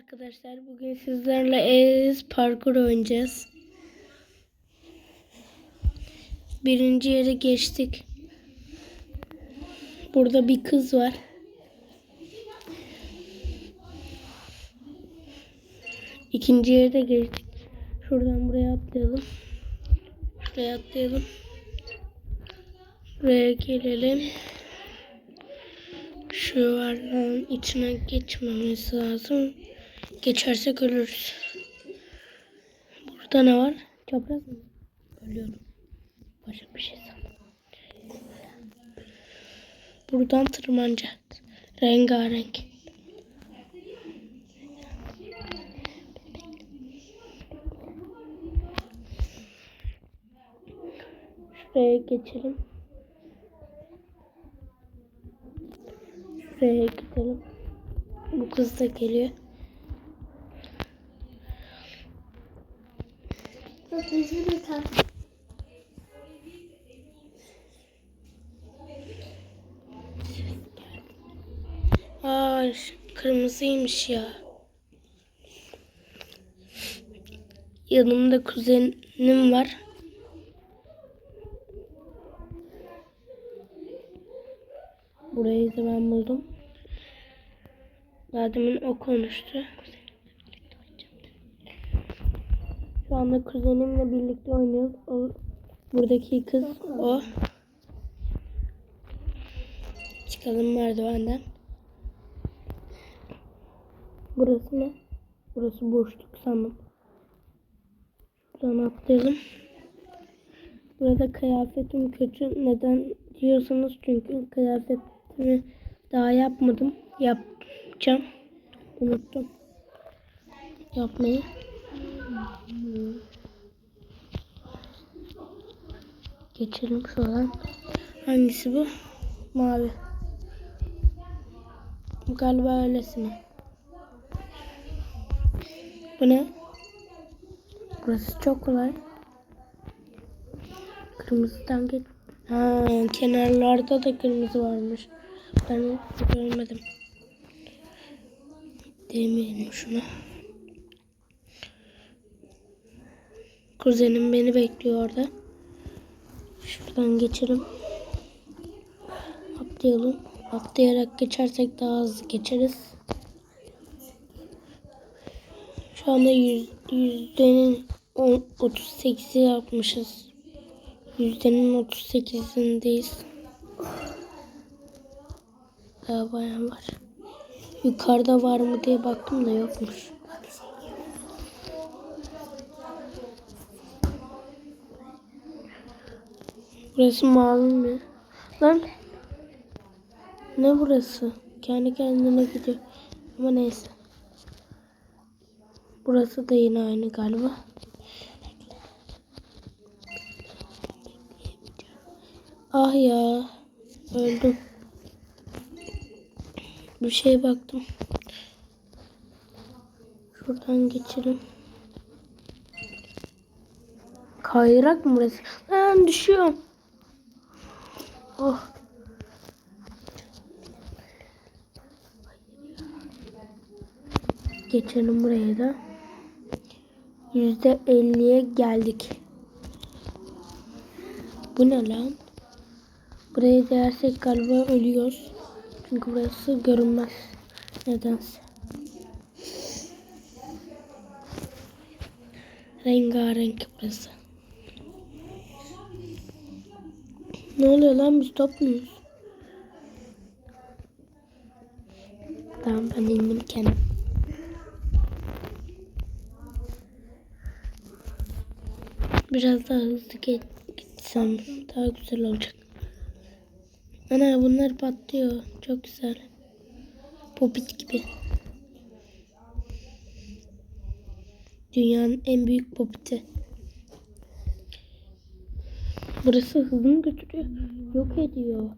Arkadaşlar bugün sizlerle ez parkur oynayacağız. Birinci yere geçtik. Burada bir kız var. İkinci yere de geçtik. Şuradan buraya atlayalım. Şuraya atlayalım. Buraya gelelim. Şu yuvarlağın içine geçmemiz lazım. Geçersek ölürüz. Burada ne var? Çapraz mı? Ölüyorum. Başka bir şey sandım. Buradan tırmanacağız. Rengarenk. Şuraya geçelim. Şuraya gidelim. Bu kız da geliyor. Aa, kırmızıymış ya. Yanımda kuzenim var. Burayı da ben buldum. Daha o konuştu. Şu anda kuzenimle birlikte oynuyoruz. O, buradaki kız o. Çıkalım merdivenden. Burası ne? Burası boşluk sandım. Şuradan atlayalım. Burada kıyafetim kötü. Neden diyorsanız çünkü kıyafetimi daha yapmadım. Yapacağım. Unuttum. Yapmayı. Geçelim şuradan. Hangisi bu? Mavi. Bu galiba öylesine. Bu ne? Burası çok kolay. Kırmızıdan geç. Ha, kenarlarda da kırmızı varmış. Ben görmedim. Demeyelim şunu. Kuzenim beni bekliyor orada. Şuradan geçelim. Atlayalım. Atlayarak geçersek daha hızlı geçeriz. Şu anda yüz, yüzdenin on- 38'i yapmışız. Yüzdenin 38'indeyiz. Daha bayağı var. Yukarıda var mı diye baktım da yokmuş. Burası mavi mi? Lan ne burası? Kendi kendine gidiyor. Ama neyse. Burası da yine aynı galiba. Ah ya. Öldüm. Bir şeye baktım. Şuradan geçelim. Kayrak mı burası? Lan düşüyorum. Oh. Geçelim buraya da. Yüzde elliye geldik. Bu ne lan? Buraya değersek galiba ölüyoruz. Çünkü burası görünmez. Nedense. Rengarenk burası. Ne oluyor lan biz top muyuz? Tamam ben indim kendim. Biraz daha hızlı gitsem daha güzel olacak. Ana bunlar patlıyor. Çok güzel. Popit gibi. Dünyanın en büyük popiti. Burası hızlı mı götürüyor? Yok ediyor.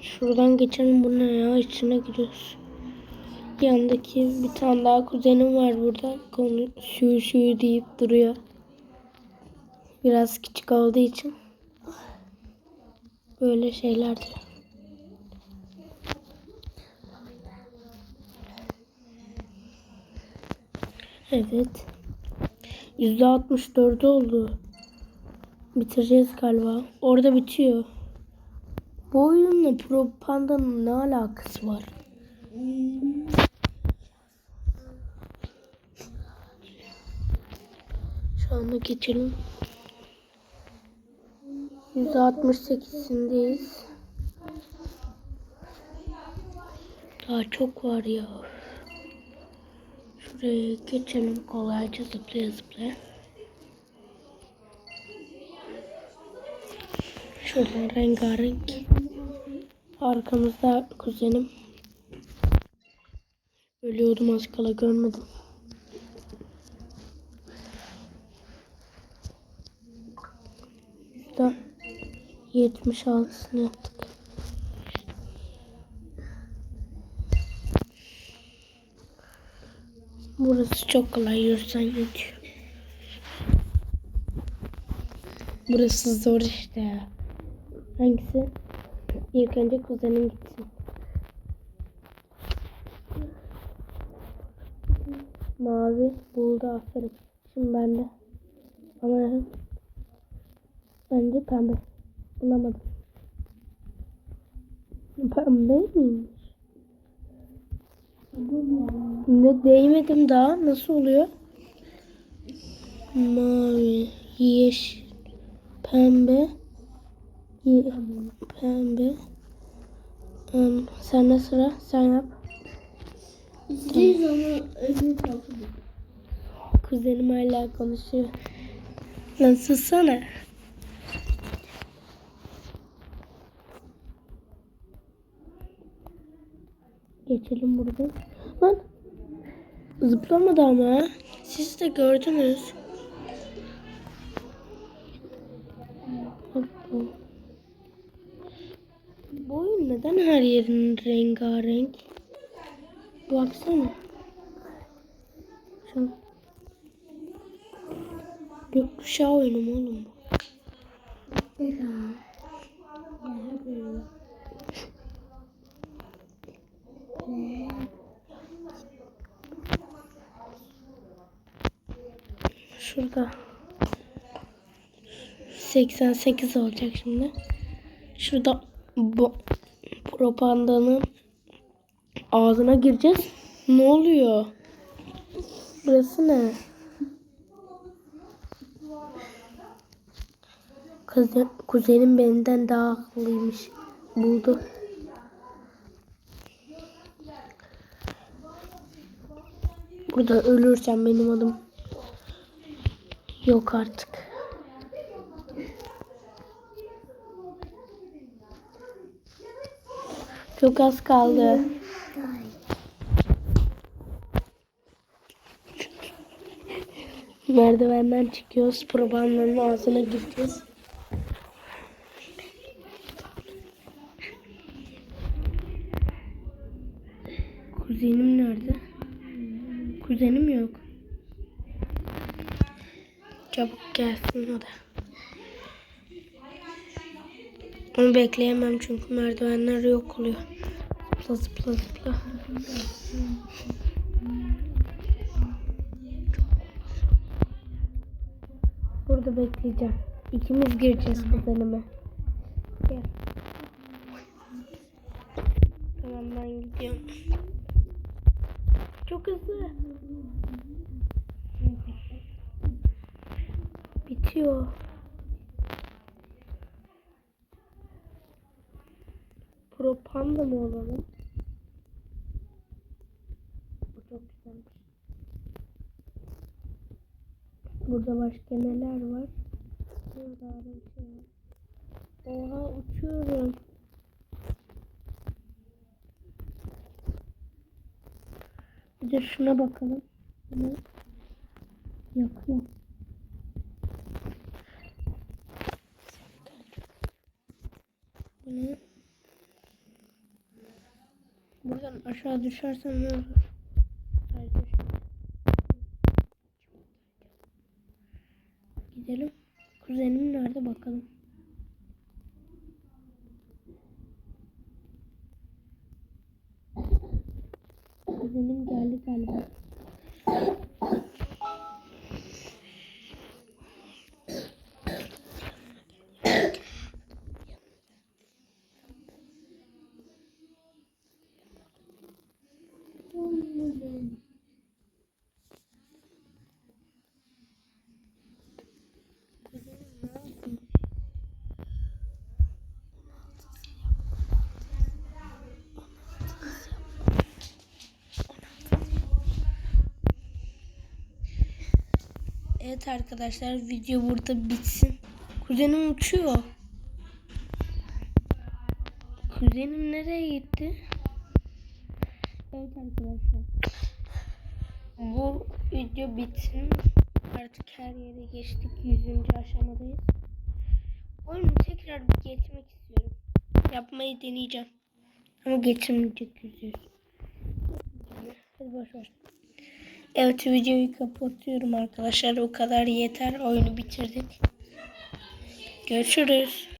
Şuradan geçelim bu ya içine giriyoruz. Yandaki bir tane daha kuzenim var burada. Konu suyu suyu deyip duruyor. Biraz küçük olduğu için böyle şeylerdir. Evet. Yüzde altmış dördü oldu. Bitireceğiz galiba. Orada bitiyor. Bu oyunla Pro Panda'nın ne alakası var? Şu anda geçelim. %68'indeyiz. Daha çok var ya. Şuraya geçelim kolayca zıplaya zıplaya. Şöyle rengarenk. Arkamızda kuzenim. Ölüyordum az kala görmedim. Yüzde 76'sını yaptık. Burası çok kolay yürüsen yetiyor. Burası zor işte. Hangisi? İlk önce kuzenim gitsin. Mavi buldu aferin. Şimdi bende. Ama bence pembe. Bulamadım. Pembe miymiş? Ne değmedim daha. Nasıl oluyor? Mavi, yeşil, pembe, ye- pembe. Em, sen ne sıra? Sen yap. Kuzenim hala konuşuyor. Lan sussana. Geçelim buradan. Lan zıplamadı ama. Siz de gördünüz. Bu oyun neden her yerin rengarenk? Baksana. Şu Gökkuşağı oyunu mu oğlum bu? Şurada. 88 olacak şimdi. Şurada bu propagandanın ağzına gireceğiz. Ne oluyor? Burası ne? Kuzen, kuzenim benden daha akıllıymış. Buldu. Burada ölürsem benim adım yok artık. Çok az kaldı. Merdivenden çıkıyoruz. Probanların ağzına gireceğiz. Kuzenim nerede? Kuzenim yok. Çabuk gelsin o da. Onu bekleyemem çünkü merdivenler yok oluyor. Zıpla zıpla zıpla. Burada bekleyeceğim. İkimiz gireceğiz kuzenime. Gel. Tamam ben gidiyorum. Çok hızlı. Bitiyor. Propanda mı olalım? Bu çok güzelmiş. Burada başka neler var? Burada bir şey var. Oha uçuyorum. Bir de şuna bakalım. Ne? Yakıyor. Bu ne? Buradan aşağı düşersem ne olur? Hayır, düşmem. Gidelim. Kuzenim nerede bakalım. Kuzenim geldi galiba. Evet arkadaşlar video burada bitsin. Kuzenim uçuyor. Kuzenim nereye gitti? Evet arkadaşlar. Bu video bitsin. Artık her yere geçtik. 100. aşamadayız. Oyunu tekrar bir geçmek istiyorum. Yapmayı deneyeceğim. Ama geçemeyecek yüzüyoruz. Hadi boş ver. Evet videoyu kapatıyorum arkadaşlar. O kadar yeter. Oyunu bitirdik. Görüşürüz.